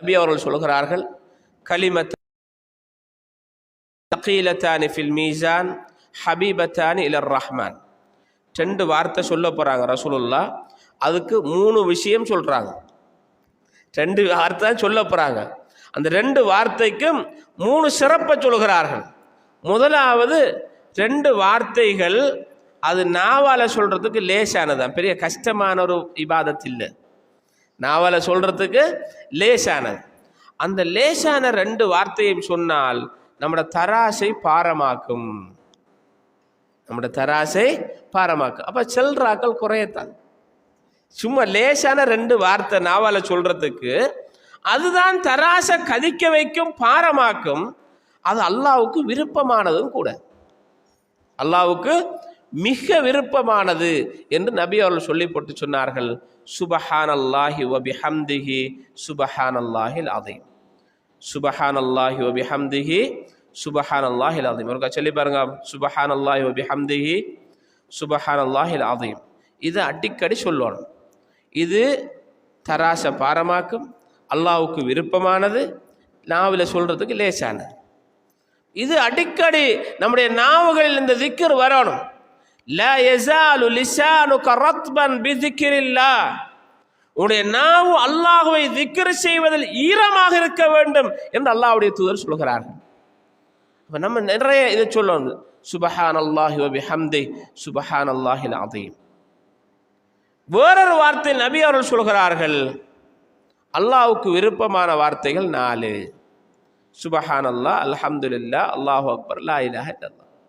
நபி அவர்கள் சொல்கிறார்கள் கலிமத் தகீலத்தானி ஃபில் மீசான் ஹபீபத்தானி இலர் ரஹ்மான். ரெண்டு வார்த்தை சொல்ல போகிறாங்க ரசூலுல்லா அதுக்கு மூணு விஷயம் சொல்கிறாங்க ரெண்டு வார்த்தை சொல்ல போகிறாங்க அந்த ரெண்டு வார்த்தைக்கும் மூணு சிறப்பை சொல்கிறார்கள். முதலாவது ரெண்டு வார்த்தைகள் அது நாவால் சொல்கிறதுக்கு லேசானதான் பெரிய கஷ்டமான ஒரு இபாதத் இல்லை. நாவால சொல்கிறதுக்கு லேசானது. அந்த லேசான ரெண்டு வார்த்தையும் சொன்னால் நம்மட தராசை பாரமாக்கும். நம்மட தராசை பாரமாக்கும். அப்போ செல்றாக்கள் குறையத்தான். சும்மா லேசான ரெண்டு வார்த்தை நாவலை சொல்கிறதுக்கு அதுதான் தராசை கதிக்க வைக்கும் பாரமாக்கும். அது அல்லாவுக்கு விருப்பமானதும் கூட. அல்லாவுக்கு மிக விருப்பமானது என்று நபி அவர்கள் சொல்லி போட்டு சொன்னார்கள். சுபஹான் அல்லாஹி வபிஹம்திஹி சுபஹான் அல்லாஹில் அதையும் சுபஹான் அல்லாஹி வபிஹம்திஹி சுபஹான் அல்லாஹில் அதையும் ஒருக்கா சொல்லி பாருங்க சுபஹான் அல்லாஹி வபிஹம்திஹி சுபஹான் அல்லாஹில் அதையும் இது அடிக்கடி சொல்லணும். இது தராச பாரமாக்கும் அல்லாவுக்கு விருப்பமானது நாவில் சொல்றதுக்கு லேசானது. இது அடிக்கடி நம்முடைய நாவுகளில் இந்த திக்கர் வரணும். லா எசாலு லிசானு கரத்பன் பிதிக்ரில்லா உன்னுடைய நாவு அல்லாஹுவை திக்ர் செய்வதில் ஈரமாக இருக்க வேண்டும் என்று அல்லாஹுடைய தூதர் சொல்கிறார்கள். இப்போ நம்ம நிறைய இதை சொல்லணும். சுபஹான் அல்லாஹி வபிஹம்தி சுபஹான் அல்லாஹில் அதீம் வேறொரு வார்த்தை நபி அவர்கள் சொல்கிறார்கள். அல்லாஹுக்கு விருப்பமான வார்த்தைகள் நாலு. சுபஹான் அல்லாஹ் அல்ஹம்துல்லா அல்லாஹு அக்பர் லா இலாஹ இல்லல்லாஹ்.